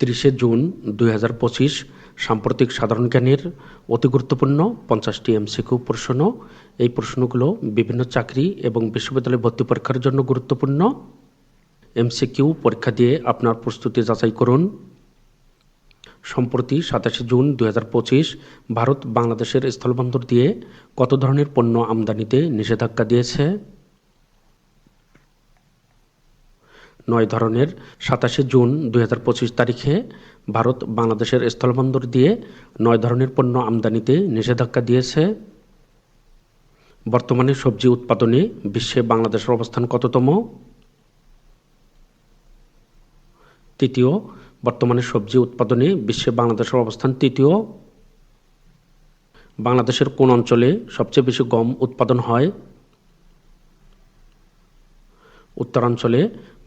তিরিশে জুন দুই হাজার পঁচিশ সাম্প্রতিক সাধারণ জ্ঞানের অতি গুরুত্বপূর্ণ পঞ্চাশটি এমসিকিউ প্রশ্ন। এই প্রশ্নগুলো বিভিন্ন চাকরি এবং বিশ্ববিদ্যালয় ভর্তি পরীক্ষার জন্য গুরুত্বপূর্ণ। এমসিকিউ পরীক্ষা দিয়ে আপনার প্রস্তুতি যাচাই করুন। সম্প্রতি সাতাশে জুন দুই হাজার পঁচিশ ভারত বাংলাদেশের স্থলবন্দর দিয়ে কত ধরনের পণ্য আমদানিতে নিষেধাজ্ঞা দিয়েছে? নয় ধরনের সাতাশে জুন দুই হাজার পঁচিশ তারিখে ভারত বাংলাদেশের স্থলবন্দর দিয়ে নয় ধরনের পণ্য আমদানিতে নিষেধাজ্ঞা দিয়েছে। বর্তমানে সবজি উৎপাদনে বিশ্বে বাংলাদেশের অবস্থান কততম? তৃতীয়, বর্তমানে সবজি উৎপাদনে বিশ্বে বাংলাদেশের অবস্থান তৃতীয়। বাংলাদেশের কোন অঞ্চলে সবচেয়ে বেশি গম উৎপাদন হয়? উত্তরাঞ্চলে,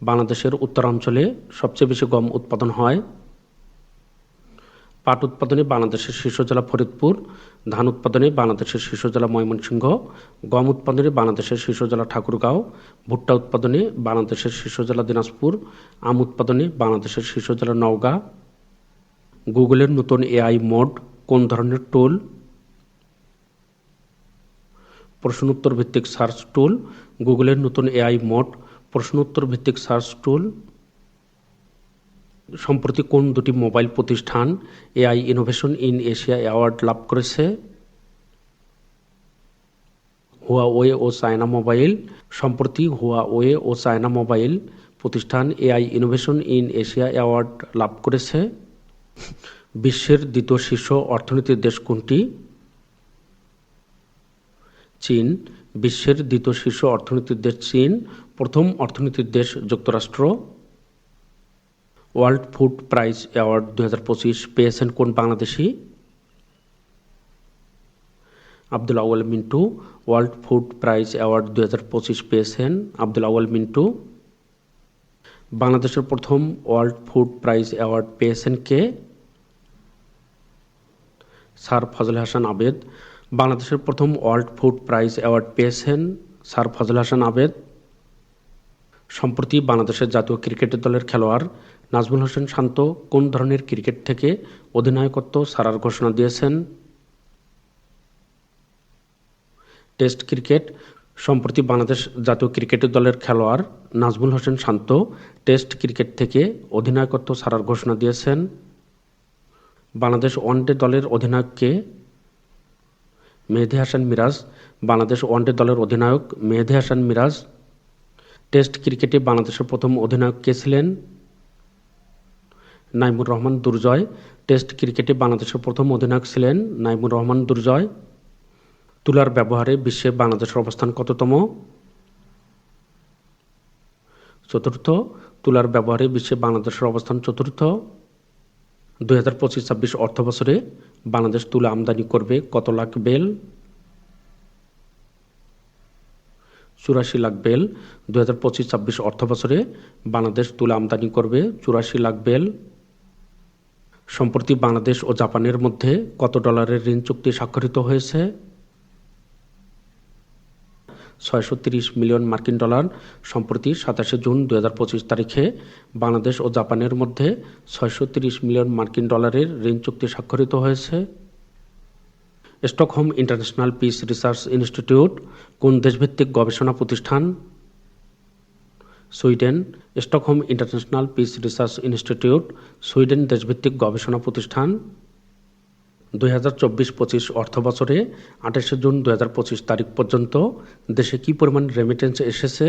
বাংলাদেশের উত্তরাঞ্চলে সবচেয়ে বেশি গম উৎপাদন হয়। পাট উৎপাদনে বাংলাদেশের শীর্ষ জেলা ফরিদপুর, ধান উৎপাদনে বাংলাদেশের শীর্ষ জেলা ময়মনসিংহ, গম উৎপাদনে বাংলাদেশের শীর্ষ জেলা ঠাকুরগাঁও, ভুট্টা উৎপাদনে বাংলাদেশের শীর্ষ জেলা দিনাজপুর, আম উৎপাদনে বাংলাদেশের শীর্ষ জেলা নওগাঁ। গুগলের নতুন এআই মোড কোন ধরনের টুল? প্রশ্ন উত্তর ভিত্তিক সার্চ টুল। গুগলের নতুন এআই মোড প্রশ্ন উত্তর ভিত্তিক সার্চ টুল সম্প্রতি কোন দুটি মোবাইল প্রতিষ্ঠান AI innovation in Asia award লাভ করেছে? হুয়াওয়ে ও চায়না মোবাইল সম্প্রতি হুয়াওয়ে ও চায়না মোবাইল প্রতিষ্ঠান AI innovation in Asia award লাভ করেছে? বিশ্বের দ্বিতীয় শীর্ষ অর্থনীতির দেশ কোনটি? চীন বিশ্বের দ্বিতীয় শীর্ষ অর্থনীতির দেশ চীন। প্রথম অর্থনীতির দেশ যুক্তরাষ্ট্র। ওয়ার্ল্ড ফুড প্রাইজ অ্যাওয়ার্ড দু হাজার পঁচিশ, পেয়েছেন কোন Bangladeshi? Abdul Awal Mintu, world food prize award দু হাজার পঁচিশ, পেয়েছেন আব্দুল আউয়াল মিন্টু। বাংলাদেশের প্রথম ওয়ার্ল্ড ফুড প্রাইজ অ্যাওয়ার্ড পেয়েছেন কে? স্যার ফজল হাসান আবেদ। বাংলাদেশের প্রথম ওয়ার্ল্ড ফুড প্রাইজ অ্যাওয়ার্ড পেয়েছেন স্যার ফজল হাসান আবেদ। সম্প্রতি বাংলাদেশের জাতীয় ক্রিকেটের দলের খেলোয়াড় নাজমুল হোসেন শান্ত কোন ধরনের ক্রিকেট থেকে অধিনায়কত্ব সারার ঘোষণা দিয়েছেন? Test cricket. সম্প্রতি বাংলাদেশ জাতীয় ক্রিকেটের দলের খেলোয়াড় নাজমুল হোসেন শান্ত টেস্ট ক্রিকেট থেকে অধিনায়কত্ব সারার ঘোষণা দিয়েছেন। বাংলাদেশ ওয়ানডে দলের অধিনায়ককে মেহেদি হাসান মিরাজ। বাংলাদেশ ওয়ানডে দলের অধিনায়ক মেহেদি হাসান মিরাজ টেস্ট ক্রিকেটে বাংলাদেশের প্রথম অধিনায়ক কে ছিলেন? নাইমুর রহমান দুর্জয়। টেস্ট ক্রিকেটে বাংলাদেশের প্রথম অধিনায়ক ছিলেন নাইমুর রহমান দুর্জয়। তুলার ব্যবহারে বিশ্বে বাংলাদেশের অবস্থান কততম? চতুর্থ। তুলার ব্যবহারে বিশ্বে বাংলাদেশের অবস্থান চতুর্থ। দুই হাজার পঁচিশ ছাব্বিশ অর্থবছরে বাংলাদেশ তুলা আমদানি করবে কত লাখ বেল? চুরাশি লাখ বেল দু হাজার পঁচিশ, ছাব্বিশ অর্থ বছরে বাংলাদেশ তুলা আমদানি করবে চুরাশি লাখ বেল। সম্প্রতি বাংলাদেশ ও জাপানের মধ্যে কত ডলারের ঋণ চুক্তি স্বাক্ষরিত হয়েছে? ছয়শো তিরিশ মিলিয়ন মার্কিন ডলার। সম্প্রতি সাতাশে জুন দু হাজার পঁচিশ তারিখে বাংলাদেশ ও জাপানের মধ্যে ছয়শো তিরিশ মিলিয়ন মার্কিন ডলারের ঋণ চুক্তি স্বাক্ষরিত হয়েছে। Stockholm international peace research institute কোন দেশভিত্তিক গবেষণা প্রতিষ্ঠান? Sweden Stockholm international peace research institute Sweden দেশভিত্তিক গবেষণা প্রতিষ্ঠান। দুই হাজার চব্বিশ পঁচিশ অর্থ বছরে আঠাশে জুন দু হাজার পঁচিশ তারিখ পর্যন্ত দেশে কী পরিমাণ রেমিটেন্স এসেছে?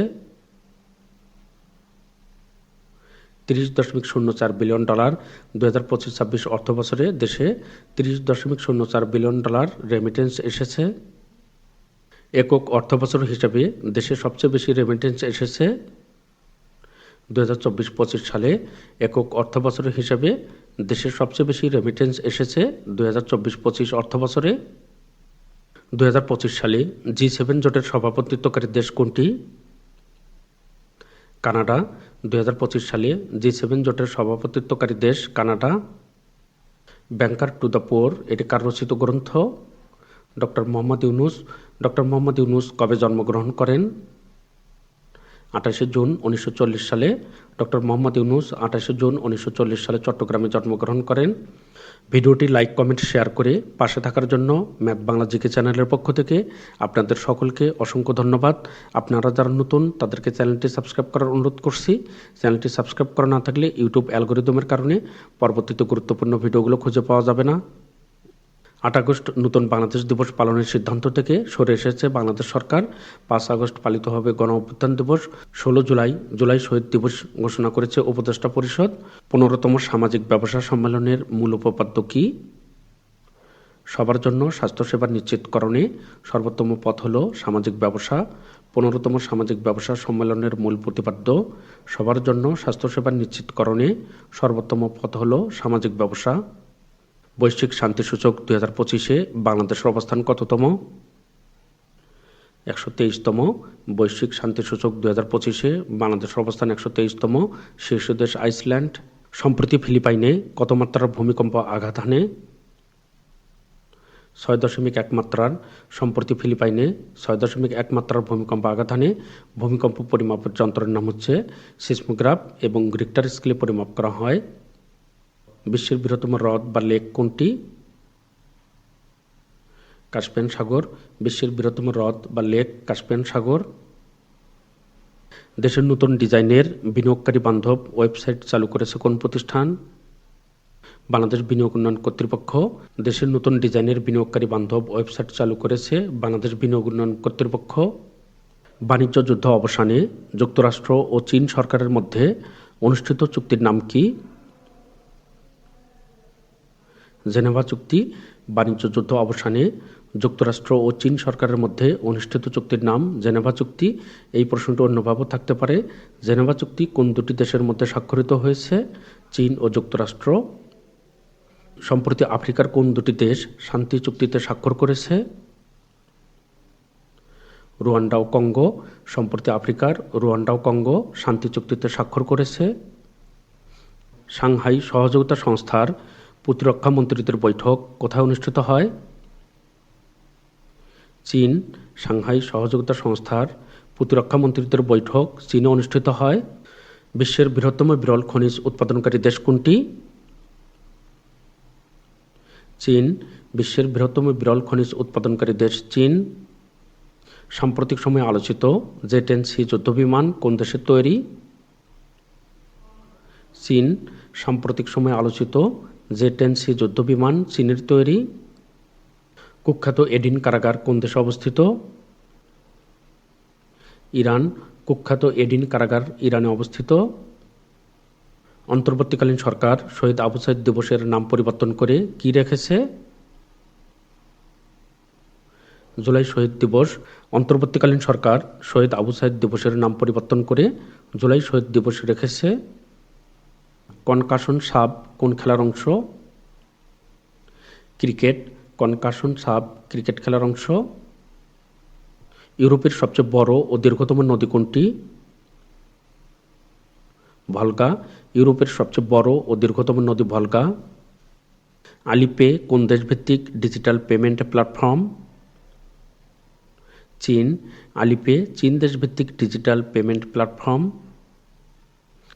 তিরিশ দশমিক শূন্য চার বিলিয়ন ডলার দু হাজার পঁচিশ ছাব্বিশ অর্থ বছরে দেশে তিরিশ দশমিক শূন্য চার বিলিয়ন ডলার রেমিটেন্স এসেছে। একক অর্থ বছর হিসাবে দেশে সবচেয়ে বেশি রেমিটেন্স এসেছে দু হাজার চব্বিশ পঁচিশ সালে। একক অর্থ বছর হিসাবে দেশের সবচেয়ে বেশি রেমিটেন্স এসেছে দু হাজার চব্বিশ পঁচিশ অর্থ বছরে দু হাজার পঁচিশ সালে জি সেভেন জোটের সভাপতিত্বকারী দেশ কোনটি? কানাডা। দু হাজার পঁচিশ সালে জি সেভেন জোটের সভাপতিত্বকারী দেশ Canada. Banker to the poor, এটি কার রচিত গ্রন্থ। ডক্টর মোহাম্মদ ইউনুস, ডক্টর মোহাম্মদ ইউনুস কবে জন্মগ্রহণ করেন? আঠাশে জুন উনিশশো চল্লিশ সালে ডক্টর মোহাম্মদ ইউনুস আঠাশে জুন উনিশশো চল্লিশ সালে চট্টগ্রামে জন্মগ্রহণ করেন। ভিডিওটি লাইক, কমেন্ট, শেয়ার করে পাশে থাকার জন্য ম্যাথ বাংলা জিকে চ্যানেলের পক্ষ থেকে আপনাদের সকলকে অসংখ্য ধন্যবাদ। আপনারা যারা নতুন, তাদেরকে চ্যানেলটি সাবস্ক্রাইব করার অনুরোধ করছি। চ্যানেলটি সাবস্ক্রাইব করা না থাকলে ইউটিউব অ্যালগোরিদমের কারণে পরবর্তীতে গুরুত্বপূর্ণ ভিডিওগুলো খুঁজে পাওয়া যাবে না। আট আগস্ট নতুন বাংলাদেশ দিবস পালনের সিদ্ধান্ত থেকে সরে এসেছে বাংলাদেশ সরকার। পাঁচ আগস্ট পালিত হবে গণ অভ্যুত্থান দিবস। ষোলো জুলাই জুলাই শহীদ দিবস ঘোষণা করেছে উপদেষ্টা পরিষদ। পনেরোতম সামাজিক ব্যবসা সম্মেলনের মূল উপপাদ্য কী? সবার জন্য স্বাস্থ্যসেবা নিশ্চিতকরণে সর্বোত্তম পথ হল সামাজিক ব্যবসা। পনেরোতম সামাজিক ব্যবসা সম্মেলনের মূল প্রতিপাদ্য, সবার জন্য স্বাস্থ্যসেবা নিশ্চিতকরণে সর্বোত্তম পথ হল সামাজিক ব্যবসা। বৈশ্বিক শান্তিসূচক দুই হাজার পঁচিশে বাংলাদেশের অবস্থান কততম? একশো তেইশতম। বৈশ্বিক শান্তিসূচক দুই হাজার পঁচিশে বাংলাদেশের অবস্থান একশো তেইশতম। শীর্ষ দেশ আইসল্যান্ড। সম্প্রতি ফিলিপাইনে কত মাত্রার ভূমিকম্প আঘাত হানে? ছয় দশমিক এক মাত্রার। সম্প্রতি ফিলিপাইনে ছয় দশমিক এক মাত্রার ভূমিকম্প আঘাত হানে। ভূমিকম্প পরিমাপের যন্ত্রের নাম হচ্ছে সিসমোগ্রাফ এবং রিক্টার স্কেলে পরিমাপ করা হয়। বিশ্বের বৃহত্তম হ্রদ বা লেক কোনটি? কাস্পিয়ান সাগর, বিশ্বের বৃহত্তম হ্রদ বা লেক কাস্পিয়ান সাগর। দেশের নতুন ডিজাইনের বিনিয়োগকারী বান্ধব ওয়েবসাইট চালু করেছে কোন প্রতিষ্ঠান? বাংলাদেশ বিনিয়োগ উন্নয়ন কর্তৃপক্ষ। দেশের নতুন ডিজাইনের বিনিয়োগকারী বান্ধব ওয়েবসাইট চালু করেছে বাংলাদেশ বিনিয়োগ উন্নয়ন কর্তৃপক্ষ। বাণিজ্য যুদ্ধ অবসানে যুক্তরাষ্ট্র ও চীন সরকারের মধ্যে অনুষ্ঠিত চুক্তির নাম কি? জেনেভা চুক্তি, বাণিজ্য যুদ্ধ অবসানে যুক্তরাষ্ট্র ও চীন সরকারের মধ্যে অনুষ্ঠিত চুক্তির নাম জেনেভা চুক্তি। এই প্রশ্নটি অন্যভাবেও থাকতে পারে। জেনেভা চুক্তি কোন দুটি দেশের মধ্যে স্বাক্ষরিত হয়েছে? চীন ও যুক্তরাষ্ট্র। সম্প্রতি আফ্রিকার কোন দুটি দেশ শান্তি চুক্তিতে স্বাক্ষর করেছে? রুয়ান্ডা ও কঙ্গো। সম্প্রতি আফ্রিকার রুয়ান্ডা ও কঙ্গো শান্তি চুক্তিতে স্বাক্ষর করেছে। সাংহাই সহযোগিতা সংস্থার প্রতিরক্ষা মন্ত্রীদের বৈঠক কোথায় অনুষ্ঠিত হয়? চীন সাংহাই সহযোগিতা সংস্থার প্রতিরক্ষা মন্ত্রীদের বৈঠক চীনে অনুষ্ঠিত হয়। বিশ্বের বৃহত্তম বিরল খনিজ উৎপাদনকারী দেশ কোনটি? চীন বিশ্বের বৃহত্তম বিরল খনিজ উৎপাদনকারী দেশ চীন। সাম্প্রতিক সময়ে আলোচিত জে টেন সি যুদ্ধবিমান কোন দেশের তৈরি? চীন সাম্প্রতিক সময়ে আলোচিত জে টেন সি যুদ্ধবিমান চীনের তৈরি কুখ্যাত এডিন কারাগার কোন দেশে অবস্থিত? ইরান, কুখ্যাত এডিন কারাগার ইরানে অবস্থিত। অন্তর্বর্তীকালীন সরকার শহীদ আবু সাইদ দিবসের নাম পরিবর্তন করে কি রেখেছে? জুলাই শহীদ দিবস। অন্তর্বর্তীকালীন সরকার শহীদ আবু সাইদ দিবসের নাম পরিবর্তন করে জুলাই শহীদ দিবস রেখেছে। কনকাশন সাব কোন খেলার অংশ? ক্রিকেট, কনকাশন সাব ক্রিকেট খেলার অংশ। ইউরোপের সবচেয়ে বড় ও দীর্ঘতম নদী কোনটি? ভলগা, ইউরোপের সবচেয়ে বড় ও দীর্ঘতম নদী ভলগা। আলিপে কোন দেশভিত্তিক ডিজিটাল পেমেন্ট প্ল্যাটফর্ম? চীন, আলিপে চীন দেশভিত্তিক ডিজিটাল পেমেন্ট প্ল্যাটফর্ম।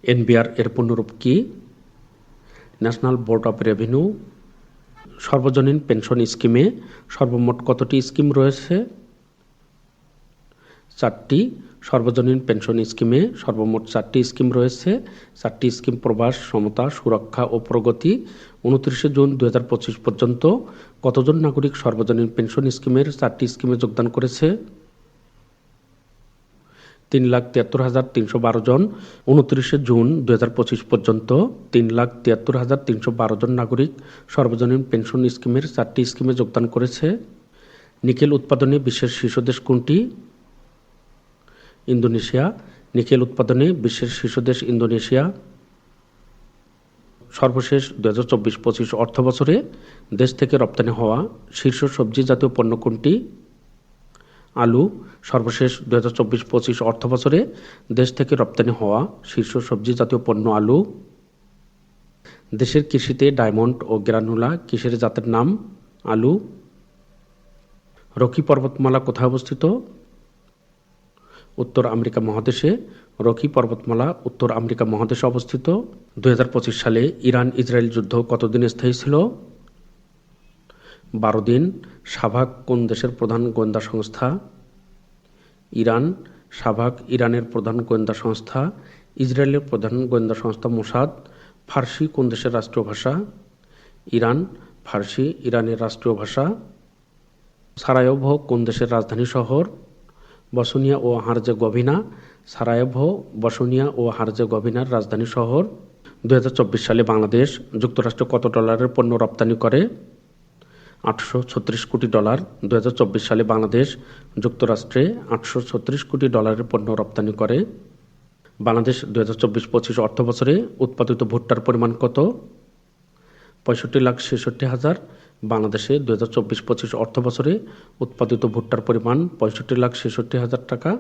এনবিআর এর পূর্ণরূপ কি? ন্যাশনাল বোর্ড অফ রেভিনিউ সর্বজনীন পেনশন স্কিমে সর্বমোট কতটি স্কিম রয়েছে? চারটি, সর্বজনীন পেনশন স্কিমে সর্বমোট চারটি স্কিম রয়েছে। চারটি স্কিম প্রবাস, সমতা, সুরক্ষা ও প্রগতি। উনত্রিশে জুন দু হাজার পঁচিশ পর্যন্ত কতজন নাগরিক সর্বজনীন পেনশন স্কিমের চারটি স্কিমে যোগদান করেছে? তিন লাখ তিয়াত্তর হাজার তিনশো বারো জন। উনত্রিশে জুন দু হাজার পঁচিশ পর্যন্ত তিন লাখ তিয়াত্তর হাজার তিনশো বারো জন নাগরিক সর্বজনীন পেনশন স্কিমের চারটি স্কিমে যোগদান করেছে। নিকেল উৎপাদনে বিশ্বের শীর্ষ দেশ কোনটি? ইন্দোনেশিয়া। নিকেল উৎপাদনে বিশ্বের শীর্ষ দেশ ইন্দোনেশিয়া। সর্বশেষ দু হাজার চব্বিশ পঁচিশ অর্থ বছরে দেশ থেকে রপ্তানি হওয়া শীর্ষ সবজি জাতীয় পণ্য কোনটি? আলু, সর্বশেষ দু হাজার চব্বিশ পঁচিশ অর্থ বছরে দেশ থেকে রপ্তানি হওয়া শীর্ষ সবজি জাতীয় পণ্য আলু। দেশের কৃষিতে ডায়মন্ড ও গ্রানুলা কিসের জাতের নাম? আলু। রকি পর্বতমালা কোথায় অবস্থিত? উত্তর আমেরিকা মহাদেশে। রকি পর্বতমালা উত্তর আমেরিকা মহাদেশে অবস্থিত। দু হাজার পঁচিশ সালে ইরান ইসরায়েল যুদ্ধ কতদিন স্থায়ী ছিল? বারো দিন সাভাক কোন দেশের প্রধান গোয়েন্দা সংস্থা? ইরান সাভাক ইরানের প্রধান গোয়েন্দা সংস্থা। ইসরায়েলের প্রধান গোয়েন্দা সংস্থা মোসাদ। ফার্সি কোন দেশের রাষ্ট্রীয় ভাষা? ইরান ফার্সি ইরানের রাষ্ট্রীয় ভাষা। সারায়ভ কোন দেশের রাজধানী শহর? বসনিয়া ও হারজেগোভিনা। সারায়েভ বসনিয়া ও হারজেগোভিনার রাজধানী শহর। দু হাজার চব্বিশ সালে বাংলাদেশ যুক্তরাষ্ট্র কত ডলারের পণ্য রপ্তানি করে? আটশো ছত্রিশ কোটি ডলার দু হাজার চব্বিশ সালে বাংলাদেশ যুক্তরাষ্ট্রে আটশো ছত্রিশ কোটি ডলারের পণ্য রপ্তানি করে। বাংলাদেশ দু হাজার চব্বিশ পঁচিশ অর্থ বছরে উৎপাদিত ভুট্টার পরিমাণ কত? পঁয়ষট্টি লাখ ছেষট্টি হাজার। বাংলাদেশে দু হাজার চব্বিশ পঁচিশ অর্থ বছরে উৎপাদিত ভুট্টার পরিমাণ পঁয়ষট্টি লাখ ছেষট্টি হাজার টাকা।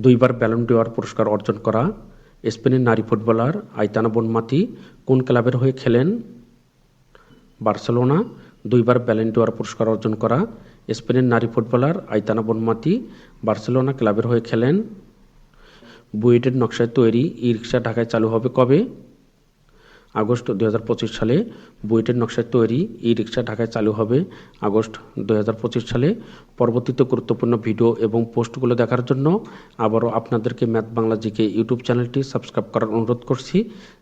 দুইবার ব্যালন ডিওয়ার পুরস্কার অর্জন করা। স্পেনের নারী ফুটবলার আইতানা বনমাতি কোন ক্লাবের হয়ে খেলেন? বার্সেলোনা দুইবার ব্যালেন্টোয়ার পুরস্কার অর্জন করা স্পেনের নারী ফুটবলার আইতানা বনমাতি বার্সেলোনা ক্লাবের হয়ে খেলেন। বুয়েটের নকশায় তৈরি ই রিক্সা ঢাকায় চালু হবে কবে? আগস্ট দু হাজার পঁচিশ সালে বুয়েটের নকশায় তৈরি ই রিক্সা ঢাকায় চালু হবে। আগস্ট দু হাজার পঁচিশ সালে পরবর্তীতে গুরুত্বপূর্ণ ভিডিও এবং পোস্টগুলো দেখার জন্য আবারও আপনাদেরকে ম্যাথ বাংলা জিকে ইউটিউব চ্যানেলটি সাবস্ক্রাইব করার অনুরোধ করছি।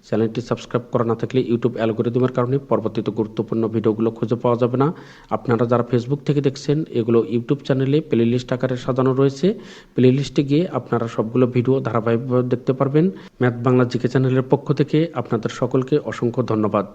চ্যানেলটি সাবস্ক্রাইব করা না থাকলে ইউটিউব অ্যালগোরিদমের কারণে পরবর্তীতে গুরুত্বপূর্ণ ভিডিওগুলো খুঁজে পাওয়া যাবে না। আপনারা যারা ফেসবুক থেকে দেখছেন, এগুলো ইউটিউব চ্যানেলে প্লে লিস্ট আকারে সাজানো রয়েছে। প্লে লিস্টে গিয়ে আপনারা সবগুলো ভিডিও ধারাবাহিকভাবে দেখতে পারবেন। ম্যাথ বাংলা জিকে চ্যানেলের পক্ষ থেকে আপনাদের সকলকে অসংখ্য ধন্যবাদ।